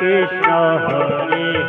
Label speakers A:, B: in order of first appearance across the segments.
A: Krishna Hare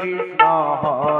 A: Krishna